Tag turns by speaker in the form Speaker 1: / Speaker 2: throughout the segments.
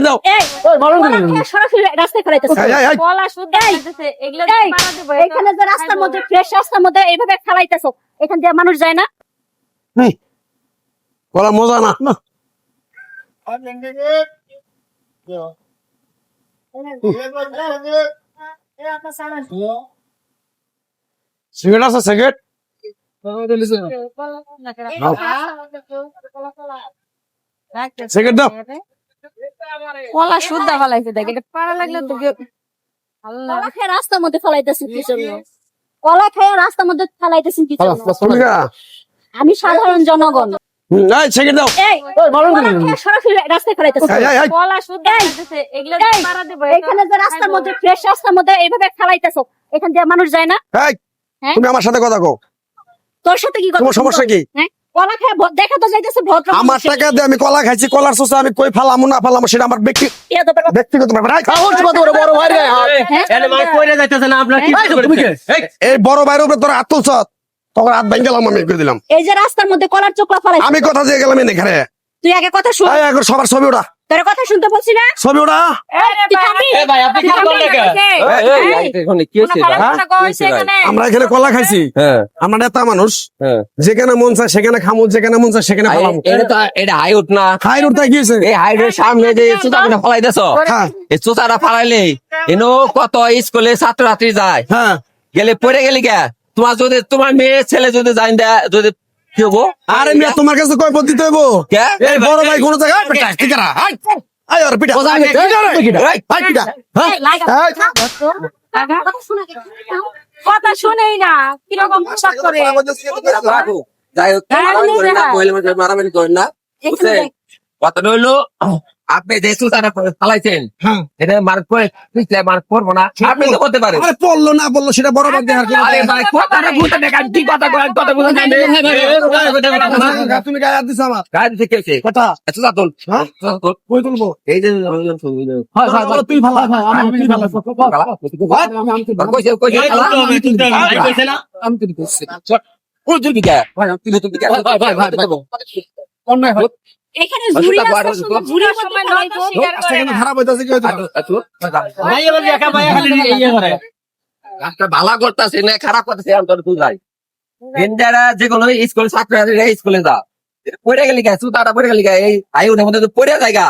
Speaker 1: দাও
Speaker 2: এই সরাসরি রাস্তায় এখানে যে রাস্তার মধ্যে ফ্রেশ রাস্তার মধ্যে এইভাবে ফেলাইতেছো এখান দিয়ে মানুষ যায় না
Speaker 1: হুম। মজা না না সিগারেট আছে সিগারেট সিগারেট দাও
Speaker 3: কলা শুদ্ধ ফলাইছে দেখ এটা পাড়া লাগলে তো
Speaker 2: কলা খেয়ে রাস্তার মধ্যে ফেলাইতেছেন কি জন্য? কলা খেয়ে রাস্তার মধ্যে ফেলাইতেছেন কি জন্য? আমি সাধারণ জনগণ।
Speaker 1: এই সিগারেট দাও।
Speaker 2: এই কলা সরাসরি রাস্তায় ফেলাইতেছে।
Speaker 1: এই, এই, এই,
Speaker 3: কলা শুদ্ধ লাগতেছে এগুলো
Speaker 2: এই,
Speaker 3: পাড়া
Speaker 2: এখানে যে রাস্তার মধ্যে ফ্রেশ রাস্তার মধ্যে এইভাবে ফেলাইতেছো এখান দিয়ে মানুষ যায় না?
Speaker 1: এই,
Speaker 2: হ্যাঁ?
Speaker 1: তুমি আমার সাথে কথা কও।
Speaker 2: তোর সাথে কি কথা
Speaker 1: তোমার সমস্যা কি?
Speaker 2: হ্যাঁ? কলা খেয়ে দেখা তো যাইতেছে ভদ্র
Speaker 1: আমার টাকা দিয়ে আমি কলা খাইছি কলার সোসা আমি কই ফালাম না ফালাম সেটা আমার ব্যক্তি
Speaker 2: কথা।
Speaker 1: ব্যক্তিগত ব্যাপার। এই, বড় ভাই রে, হাত। এই বড় ভাইয়ের উপরে তোর হাত তুলছ তখন হাত ভেঙে গেলাম আমি করে দিলাম।
Speaker 2: এই যে রাস্তার মধ্যে কলার
Speaker 1: আমি কথা দিয়ে গেলাম এখানে।
Speaker 2: তুই আগে কথা শুন।
Speaker 1: সবার ছবি ওটা
Speaker 2: তোর কথা শুনতে বলছি না? থামবি?
Speaker 4: ভাই আপনি কি করলেন
Speaker 1: আমরা এখানে কলা খাইছি। আমরা নেতা মানুষ।
Speaker 4: হ্যাঁ।
Speaker 1: যেখানে মন চায় সেখানে খামু যেখানে মন চায় সেখানে ফালাম।
Speaker 4: এটা এটা হাইউট না।
Speaker 1: খাই রুটটা গিয়েছে?
Speaker 4: এই হাইডের সামনে যে চুতাটা ফলাই দেছ
Speaker 1: হ্যাঁ।
Speaker 4: এই চুতাটা ফালাইলে এনো কত স্কুলে ছাত্র ছাত্রী যায়।
Speaker 1: হ্যাঁ।
Speaker 4: গেলে পড়ে গেলি কে তোমার যদি তোমার মেয়ে ছেলে যদি জান দেয় যদি কি হব
Speaker 1: আরে মিয়া তোমার কাছে কয় পদ্ধতি হইব
Speaker 4: কে?
Speaker 1: এই বড় ভাই কোন জায়গায় হাই। পিটা? এই, হাই, পিটা। হ্যাঁ?
Speaker 2: এই, লাগা।
Speaker 1: এই,
Speaker 2: কথা শোনা কি?
Speaker 3: কথা শুনেই না কীরকম পোশাক করে
Speaker 4: যাই হোক মারামারি করেন না, মহিলা মানুষের মারামারি করেন না?
Speaker 2: দেখ।
Speaker 4: কথা হইল আপনি যে চুতাটা ফালাইছেন
Speaker 1: হ্যাঁ।
Speaker 4: এটা মার করে পিছলে মার করব না। আপনি তো করতে পারেন।
Speaker 1: আরে পড়ল না বলল সেটা বড় ভাই দেখার
Speaker 4: আরে ভাই কথাটা বুঝতে দেখ কি কথা কয় কথা বুঝতে
Speaker 1: না, তুমি গায়ে হাত আমার।
Speaker 4: কাজ থেকে হয়েছে
Speaker 1: কথা
Speaker 4: চুতা তোল।
Speaker 1: হ্যাঁ? কই তুলবো?
Speaker 4: এই যে
Speaker 1: হয় হয় হয়, তুই ভালো হয় আমি তুই ভালো।
Speaker 4: কইছে কইছে কোন তুলবি কে? ভাই তুই তুলবি কে? ভাই ভাই ভাই
Speaker 1: অন্যায় হয়।
Speaker 2: এখানে
Speaker 3: সময় নয় তো না।
Speaker 4: ভালো করতেছে না খারাপ করতেছে অন্তর তুই যাই। স্কুল ছাত্র স্কুলে যা। পড়ে গেলি গা সুতাটা পড়ে গেলি গা এই আয়ু না মধ্যে পড়ে যায় গা।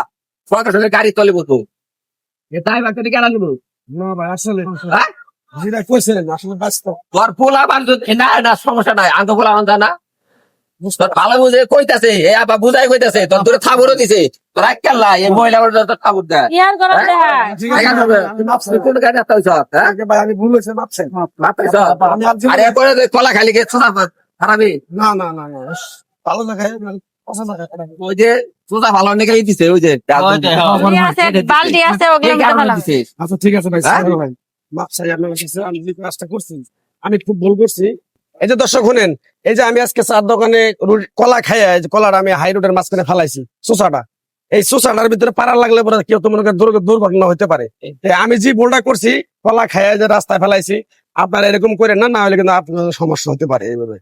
Speaker 4: সরকার গাড়ি তলে বসু তাই বাচ্চাটি কেন নিবো
Speaker 1: না ভাই আসলে।
Speaker 4: হ্যাঁ? তোর পোলা না না সমস্যা নাই আঙ্গ পোলা মান জানা। তোর ভালো বুঝে কইতাছে এ আবা বুঝাই কইতাছে তোর তোর থাবুরও দিছে। তোর এই মহিলা তোর থাবুর দেয়।
Speaker 3: ইয়ার গরম
Speaker 4: হ্যাঁ?
Speaker 1: ঠিক আছে
Speaker 4: দেখা কোন গাড়ি আসতে হইছ হ্যাঁ?
Speaker 1: ভাই আমি ভুল হয়েছে মাপছেন।
Speaker 4: মাথাইছ
Speaker 1: আমি আর জীবনে-
Speaker 4: আরে এরপরে কলা খালি গে সোজা খারাপই।
Speaker 1: না না না না ভালো দেখায় পছন্দ
Speaker 4: ওই যে সোজা ভালো নেই দিছে ওই যে
Speaker 3: ঝুড়ি আছে, ওগুলো
Speaker 4: এই
Speaker 3: মধ্যে
Speaker 4: কারণে
Speaker 3: ফেলাম।
Speaker 4: দিছে।
Speaker 1: আচ্ছা ঠিক আছে ভাই
Speaker 4: হ্যাঁ?
Speaker 1: ভাই। মাপ চাই আমি কাজটা করছি আমি খুব ভুল করছি। এই যে দর্শক শুনেন এই যে আমি আজকে চার দোকানে কলা খাইয়া কলাটা আমি হাই রোডের মাঝখানে ফেলাইছি চোষাটা এই চোষাটার ভিতরে পাড়া লাগলে পরে কেউ তো মনে দুর্ঘটনা হতে পারে। আমি যে ভুলটা করছি কলা খাইয়া যে রাস্তায় ফেলাইছি আপনার এরকম করে না না হলে কিন্তু আপনার সমস্যা হতে পারে এইভাবে।